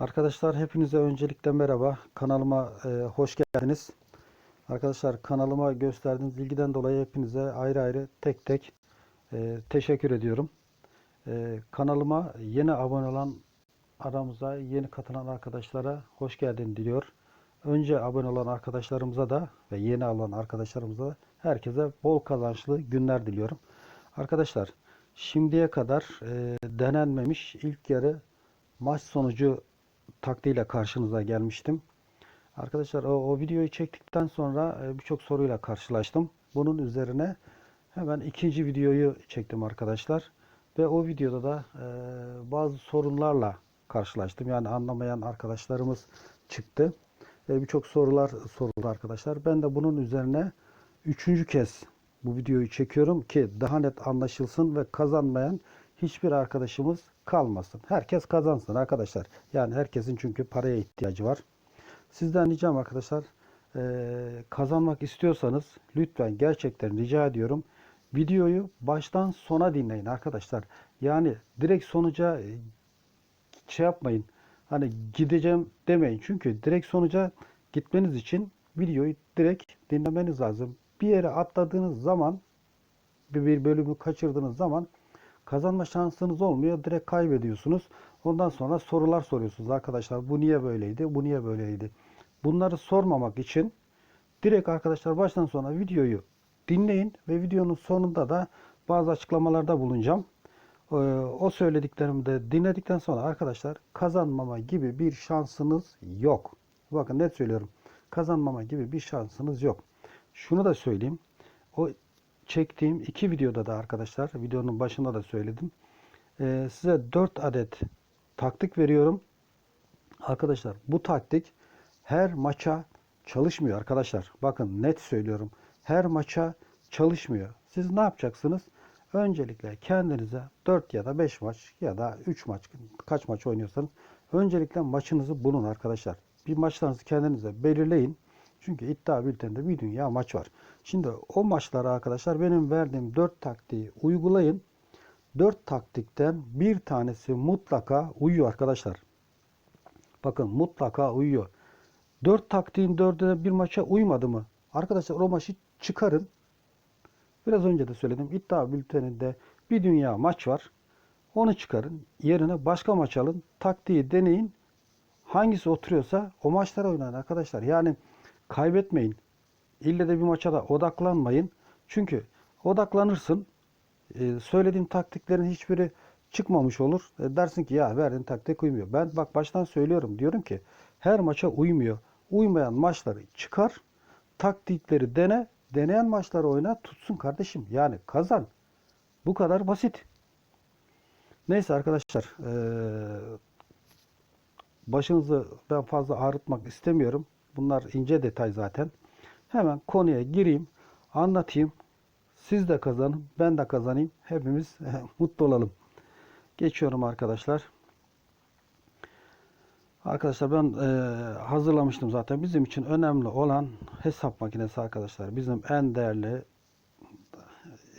Arkadaşlar hepinize öncelikle merhaba. Kanalıma e, hoş geldiniz. Arkadaşlar kanalıma gösterdiğiniz ilgiden dolayı hepinize ayrı ayrı tek tek e, teşekkür ediyorum. E, kanalıma yeni abone olan aramıza yeni katılan arkadaşlara hoş geldin diliyor. Önce abone olan arkadaşlarımıza da ve yeni alan arkadaşlarımıza da herkese bol kazançlı günler diliyorum. Arkadaşlar şimdiye kadar e, denenmemiş ilk yarı maç sonucu taktiğiyle karşınıza gelmiştim. Arkadaşlar o, o videoyu çektikten sonra e, birçok soruyla karşılaştım. Bunun üzerine hemen ikinci videoyu çektim arkadaşlar. Ve o videoda da e, bazı sorunlarla karşılaştım. Yani anlamayan arkadaşlarımız çıktı. E, birçok sorular soruldu arkadaşlar. Ben de bunun üzerine üçüncü kez bu videoyu çekiyorum ki daha net anlaşılsın ve kazanmayan hiçbir arkadaşımız kalmasın. Herkes kazansın arkadaşlar. Yani herkesin çünkü paraya ihtiyacı var. Sizden ricam arkadaşlar eee, kazanmak istiyorsanız lütfen gerçekten rica ediyorum videoyu baştan sona dinleyin arkadaşlar. Yani direkt sonuca e, şey yapmayın. Hani gideceğim demeyin. Çünkü direkt sonuca gitmeniz için videoyu direkt dinlemeniz lazım. Bir yere atladığınız zaman bir bölümü kaçırdığınız zaman kazanma şansınız olmuyor. Direkt kaybediyorsunuz. Ondan sonra sorular soruyorsunuz arkadaşlar. Bu niye böyleydi? Bu niye böyleydi? Bunları sormamak için direkt arkadaşlar baştan sona videoyu dinleyin ve videonun sonunda da bazı açıklamalarda bulunacağım. Ee, O söylediklerimi de dinledikten sonra arkadaşlar kazanmama gibi bir şansınız yok. Bakın net söylüyorum. Kazanmama gibi bir şansınız yok. Şunu da söyleyeyim. O çektiğim iki videoda da arkadaşlar videonun başında da söyledim. Ee, size 4 adet taktik veriyorum. Arkadaşlar bu taktik her maça çalışmıyor arkadaşlar. Bakın net söylüyorum. Her maça çalışmıyor. Siz ne yapacaksınız? Öncelikle kendinize 4 ya da 5 maç ya da 3 maç kaç maç oynuyorsanız öncelikle maçınızı bulun arkadaşlar. Bir maçlarınızı kendinize belirleyin. Çünkü iddia bülteninde bir dünya maç var. Şimdi o maçlara arkadaşlar benim verdiğim 4 taktiği uygulayın. 4 taktikten bir tanesi mutlaka uyuyor arkadaşlar. Bakın mutlaka uyuyor. 4 taktiğin 4'e bir maça uymadı mı? Arkadaşlar o maçı çıkarın. Biraz önce de söyledim. İddia bülteninde bir dünya maç var. Onu çıkarın. Yerine başka maç alın. Taktiği deneyin. Hangisi oturuyorsa o maçlara oynayın arkadaşlar. Yani kaybetmeyin. İlle de bir maça da odaklanmayın. Çünkü odaklanırsın. e, söylediğim taktiklerin hiçbiri çıkmamış olur. E, dersin ki ya verdiğin taktik uymuyor. Ben bak baştan söylüyorum. Diyorum ki her maça uymuyor. Uymayan maçları çıkar. Taktikleri dene. Deneyen maçları oyna. Tutsun kardeşim. Yani kazan. Bu kadar basit. Neyse arkadaşlar. eee, başınızı ben fazla ağrıtmak istemiyorum. Bunlar ince detay zaten. Hemen konuya gireyim. Anlatayım. Siz de kazanın. Ben de kazanayım. Hepimiz mutlu olalım. Geçiyorum arkadaşlar. Arkadaşlar ben eee, hazırlamıştım zaten. Bizim için önemli olan hesap makinesi arkadaşlar. Bizim en değerli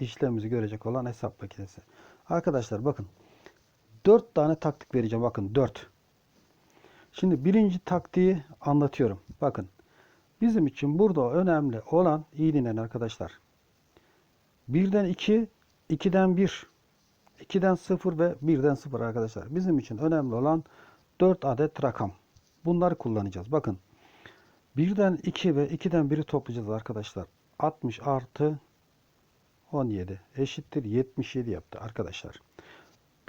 işlemimizi görecek olan hesap makinesi. Arkadaşlar bakın. 4 tane taktik vereceğim. Bakın 4. Şimdi birinci taktiği anlatıyorum. Bakın. Bizim için burada önemli olan iyi dinleyin arkadaşlar. 1'den 2, 2'den 1, 2'den 0 ve 1'den 0 arkadaşlar. Bizim için önemli olan 4 adet rakam. Bunları kullanacağız. Bakın. 1'den 2 ve 2'den 1'i toplayacağız arkadaşlar. 60 artı 17 eşittir 77 yaptı arkadaşlar.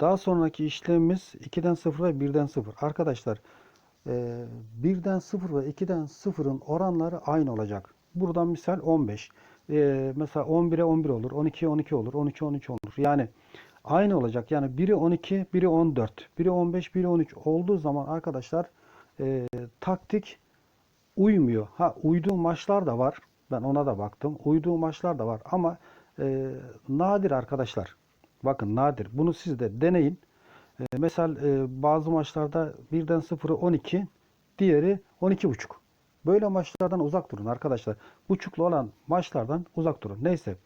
Daha sonraki işlemimiz 2'den 0 ve 1'den 0. Arkadaşlar 1'den 0 ve 2'den 0'ın oranları aynı olacak. Buradan misal 15. E, mesela 11'e 11 olur, 12'ye 12 olur, 13'e 13 olur. Yani aynı olacak. Yani biri 12, biri 14, biri 15, biri 13 olduğu zaman arkadaşlar e, taktik uymuyor. Ha uyduğu maçlar da var. Ben ona da baktım. Uyduğu maçlar da var ama e, nadir arkadaşlar. Bakın nadir. Bunu siz de deneyin. E, mesela e, bazı maçlarda birden 0'ı 12, diğeri 12,5. Böyle maçlardan uzak durun arkadaşlar. Buçuklu olan maçlardan uzak durun. Neyse.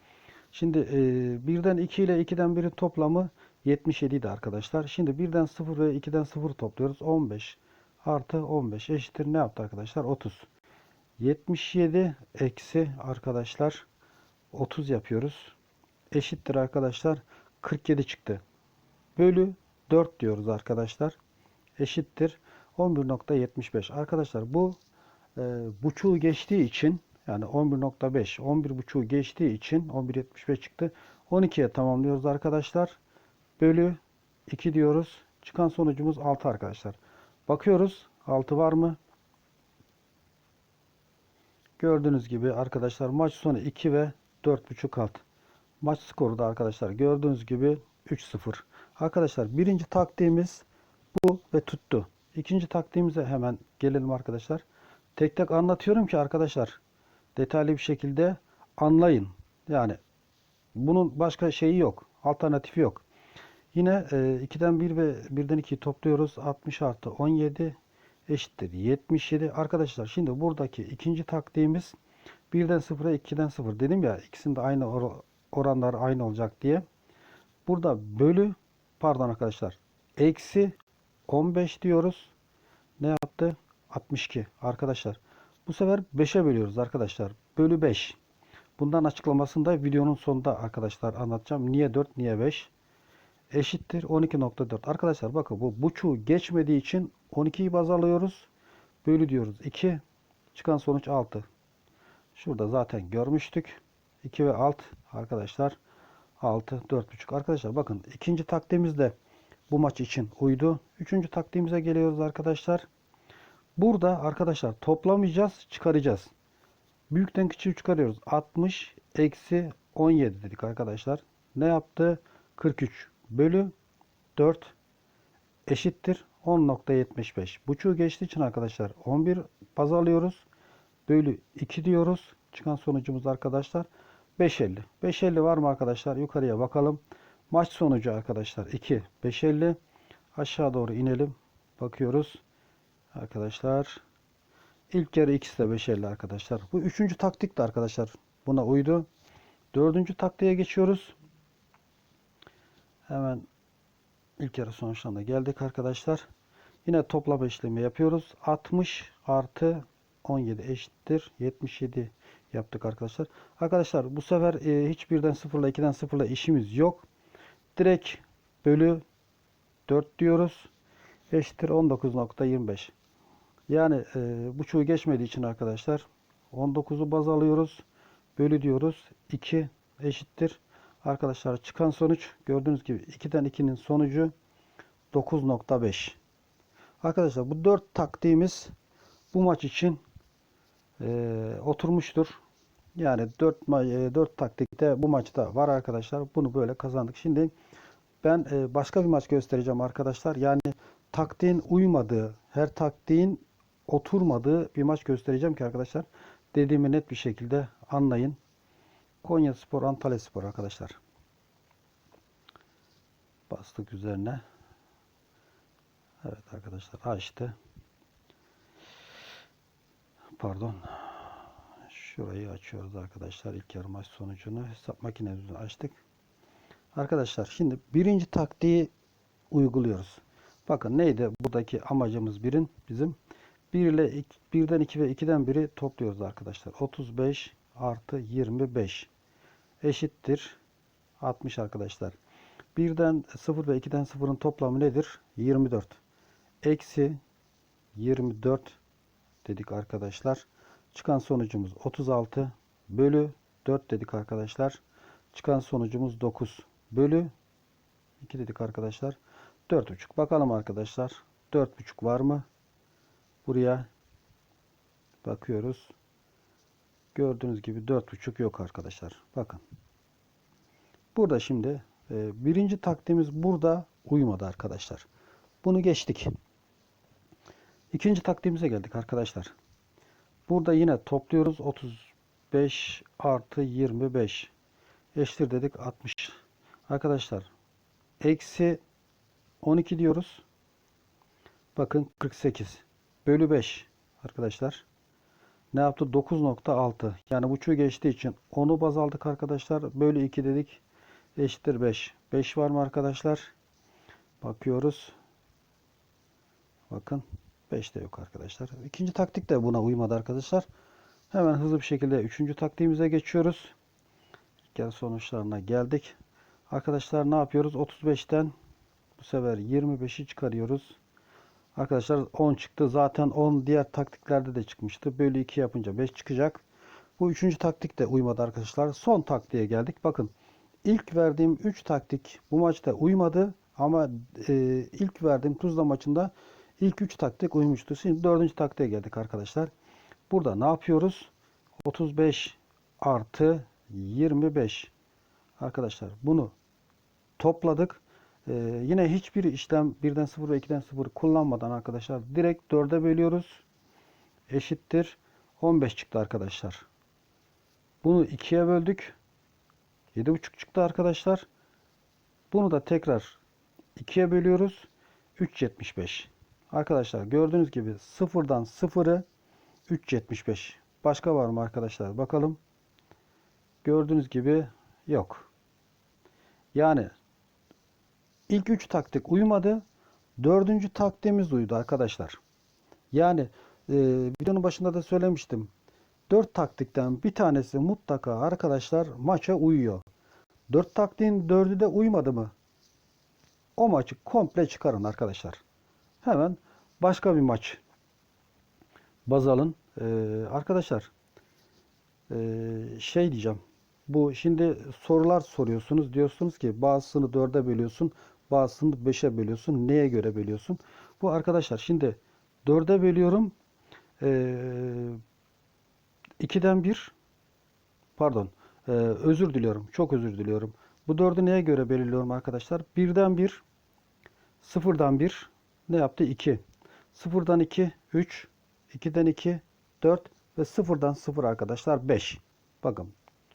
Şimdi e, birden 2 ile 2'den 1'in toplamı 77 idi arkadaşlar. Şimdi birden 0 ve 2'den 0 topluyoruz. 15, artı 15 eşittir ne yaptı arkadaşlar? 30. 77 eksi arkadaşlar 30 yapıyoruz. Eşittir arkadaşlar 47 çıktı. Bölü 4 diyoruz arkadaşlar. Eşittir 11.75. Arkadaşlar bu e, buçuğu geçtiği için yani 11.5 11 buçuğu geçtiği için 11.75 çıktı. 12'ye tamamlıyoruz arkadaşlar. Bölü 2 diyoruz. Çıkan sonucumuz 6 arkadaşlar. Bakıyoruz 6 var mı? Gördüğünüz gibi arkadaşlar maç sonu 2 ve 4.5 alt. Maç skoru da arkadaşlar gördüğünüz gibi 3-0. Arkadaşlar birinci taktiğimiz bu ve tuttu. İkinci taktiğimize hemen gelelim arkadaşlar. Tek tek anlatıyorum ki arkadaşlar detaylı bir şekilde anlayın. Yani bunun başka şeyi yok. Alternatifi yok. Yine e, 2'den 1 ve 1'den 2'yi topluyoruz. 60 artı 17 eşittir 77. Arkadaşlar şimdi buradaki ikinci taktiğimiz 1'den 0'a 2'den 0. Dedim ya ikisinde aynı or- oranlar aynı olacak diye. Burada bölü pardon arkadaşlar eksi 15 diyoruz. Ne yaptı? 62. Arkadaşlar bu sefer 5'e bölüyoruz arkadaşlar. Bölü 5. Bundan açıklamasını da videonun sonunda arkadaşlar anlatacağım. Niye 4 niye 5? Eşittir 12.4. Arkadaşlar bakın bu buçuğu geçmediği için 12'yi baz alıyoruz. Bölü diyoruz 2. Çıkan sonuç 6. Şurada zaten görmüştük. 2 ve alt arkadaşlar 6 4.5. Arkadaşlar bakın ikinci taktiğimiz de bu maç için uydu. Üçüncü taktiğimize geliyoruz arkadaşlar. Burada arkadaşlar toplamayacağız, çıkaracağız. Büyükten küçüğü çıkarıyoruz. 60 eksi 17 dedik arkadaşlar. Ne yaptı? 43 bölü 4 eşittir 10.75. Buçuğu geçtiği için arkadaşlar 11 baz alıyoruz. Bölü 2 diyoruz. Çıkan sonucumuz arkadaşlar 5.50. 5.50 var mı arkadaşlar? Yukarıya bakalım. Maç sonucu arkadaşlar 2 5.50. Aşağı doğru inelim. Bakıyoruz. Arkadaşlar ilk yarı ikisi de 5.50 arkadaşlar. Bu üçüncü taktik de arkadaşlar buna uydu. Dördüncü taktiğe geçiyoruz. Hemen ilk yarı sonuçlarına geldik arkadaşlar. Yine toplama işlemi yapıyoruz. 60 artı 17 eşittir 77 yaptık arkadaşlar. Arkadaşlar bu sefer e, hiçbirden sıfırla 2'den sıfırla işimiz yok. Direkt bölü 4 diyoruz. Eşittir 19.25. Yani e, buçuğu geçmediği için arkadaşlar 19'u baz alıyoruz. Bölü diyoruz. 2 eşittir. Arkadaşlar çıkan sonuç gördüğünüz gibi 2'den 2'nin sonucu 9.5. Arkadaşlar bu 4 taktiğimiz bu maç için e, oturmuştur. Yani 4 e, 4 taktikte bu maçta var arkadaşlar. Bunu böyle kazandık. Şimdi ben e, başka bir maç göstereceğim arkadaşlar. Yani taktiğin uymadığı, her taktiğin oturmadığı bir maç göstereceğim ki arkadaşlar dediğimi net bir şekilde anlayın. Konya Spor, Antalya Spor arkadaşlar. Bastık üzerine. Evet arkadaşlar açtı. Pardon. Şurayı açıyoruz arkadaşlar. İlk yarı maç sonucunu hesap makinemizi açtık. Arkadaşlar şimdi birinci taktiği uyguluyoruz. Bakın neydi buradaki amacımız birin bizim 1 ile 2, 1'den 2 ve 2'den 1'i topluyoruz arkadaşlar. 35 artı 25 eşittir 60 arkadaşlar. 1'den 0 ve 2'den 0'ın toplamı nedir? 24. Eksi 24 dedik arkadaşlar. Çıkan sonucumuz 36 bölü 4 dedik arkadaşlar. Çıkan sonucumuz 9 bölü 2 dedik arkadaşlar. 4,5. Bakalım arkadaşlar. 4,5 var mı? Buraya bakıyoruz. Gördüğünüz gibi 4,5 yok arkadaşlar. Bakın. Burada şimdi e, birinci taktiğimiz burada uymadı arkadaşlar. Bunu geçtik. İkinci taktiğimize geldik arkadaşlar. Burada yine topluyoruz. 35 artı 25 eşittir dedik 60. Arkadaşlar eksi 12 diyoruz. Bakın 48 bölü 5 arkadaşlar. Ne yaptı? 9.6. Yani buçuğu geçtiği için onu baz aldık arkadaşlar. Bölü 2 dedik. Eşittir 5. 5 var mı arkadaşlar? Bakıyoruz. Bakın. 5 de yok arkadaşlar. İkinci taktik de buna uymadı arkadaşlar. Hemen hızlı bir şekilde üçüncü taktiğimize geçiyoruz. Gel sonuçlarına geldik. Arkadaşlar ne yapıyoruz? 35'ten bu sefer 25'i çıkarıyoruz. Arkadaşlar 10 çıktı. Zaten 10 diğer taktiklerde de çıkmıştı. Bölü 2 yapınca 5 çıkacak. Bu üçüncü taktik de uymadı arkadaşlar. Son taktiğe geldik. Bakın ilk verdiğim 3 taktik bu maçta uymadı. Ama e, ilk verdiğim Tuzla maçında ilk 3 taktik uymuştu. Şimdi dördüncü taktiğe geldik arkadaşlar. Burada ne yapıyoruz? 35 artı 25. Arkadaşlar bunu topladık. Ee, yine hiçbir işlem birden 0 ve 2'den 0 kullanmadan arkadaşlar direkt 4'e bölüyoruz. Eşittir. 15 çıktı arkadaşlar. Bunu 2'ye böldük. 7,5 çıktı arkadaşlar. Bunu da tekrar 2'ye bölüyoruz. 3.75. Arkadaşlar gördüğünüz gibi 0'dan 0'ı 3.75. Başka var mı arkadaşlar? Bakalım. Gördüğünüz gibi yok. Yani ilk 3 taktik uymadı. Dördüncü taktiğimiz uydu arkadaşlar. Yani e, videonun başında da söylemiştim. 4 taktikten bir tanesi mutlaka arkadaşlar maça uyuyor. 4 taktiğin 4'ü de uymadı mı? O maçı komple çıkarın arkadaşlar. Hemen başka bir maç baz alın. Ee, arkadaşlar ee, şey diyeceğim. Bu şimdi sorular soruyorsunuz. Diyorsunuz ki bazısını 4'e bölüyorsun. Bazısını 5'e bölüyorsun. Neye göre bölüyorsun? Bu arkadaşlar şimdi 4'e bölüyorum. Ee, 2'den 1 pardon ee, özür diliyorum. Çok özür diliyorum. Bu 4'ü neye göre belirliyorum arkadaşlar? 1'den 1 0'dan 1 ne yaptı? 2. 0'dan 2 3 2'den 2 4 ve 0'dan 0 arkadaşlar 5. Bakın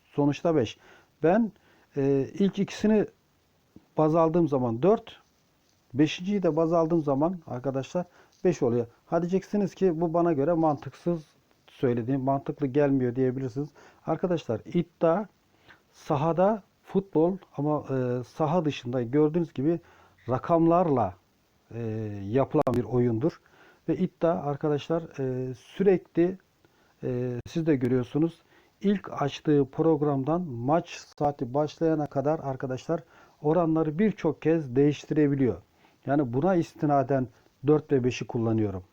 sonuçta 5. Ben e, ilk ikisini baz aldığım zaman 4 Beşinciyi de baz aldığım zaman arkadaşlar 5 oluyor. Ha diyeceksiniz ki bu bana göre mantıksız söylediğim mantıklı gelmiyor diyebilirsiniz. Arkadaşlar iddia sahada futbol ama e, saha dışında gördüğünüz gibi rakamlarla e, yapılan bir oyundur. Ve iddia arkadaşlar e, sürekli e, siz de görüyorsunuz ilk açtığı programdan maç saati başlayana kadar arkadaşlar oranları birçok kez değiştirebiliyor. Yani buna istinaden 4 ve 5'i kullanıyorum.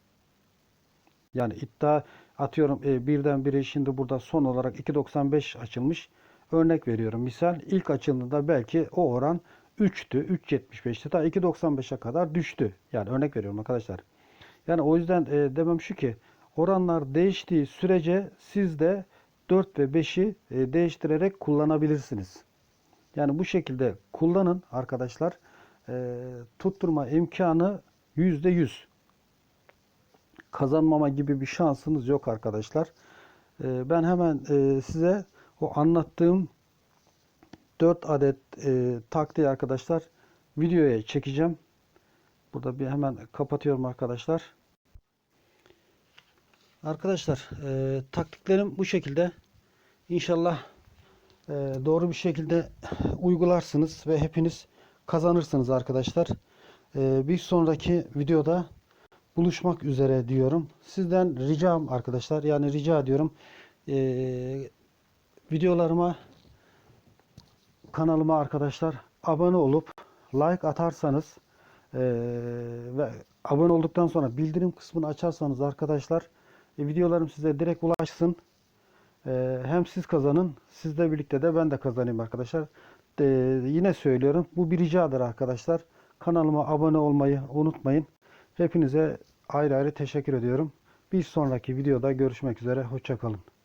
Yani iddia atıyorum e, birden biri şimdi burada son olarak 2.95 açılmış. Örnek veriyorum. Misal ilk açıldığında belki o oran 3'tü, 3.75'ti. Ta 2.95'e kadar düştü. Yani örnek veriyorum arkadaşlar. Yani o yüzden e, demem şu ki oranlar değiştiği sürece siz de 4 ve 5'i e, değiştirerek kullanabilirsiniz. Yani bu şekilde kullanın arkadaşlar. E, tutturma imkanı %100. Kazanmama gibi bir şansınız yok arkadaşlar. E, ben hemen e, size o anlattığım 4 adet e, taktiği arkadaşlar videoya çekeceğim. Burada bir hemen kapatıyorum arkadaşlar. Arkadaşlar e, taktiklerim bu şekilde. İnşallah e, doğru bir şekilde uygularsınız ve hepiniz kazanırsınız arkadaşlar. E, bir sonraki videoda buluşmak üzere diyorum. Sizden ricam arkadaşlar yani rica ediyorum e, videolarıma kanalıma arkadaşlar abone olup like atarsanız e, ve abone olduktan sonra bildirim kısmını açarsanız arkadaşlar e, videolarım size direkt ulaşsın. E, hem siz kazanın, sizle birlikte de ben de kazanayım arkadaşlar. E, yine söylüyorum, bu bir ricadır arkadaşlar. Kanalıma abone olmayı unutmayın. Hepinize ayrı ayrı teşekkür ediyorum. Bir sonraki videoda görüşmek üzere. Hoşçakalın.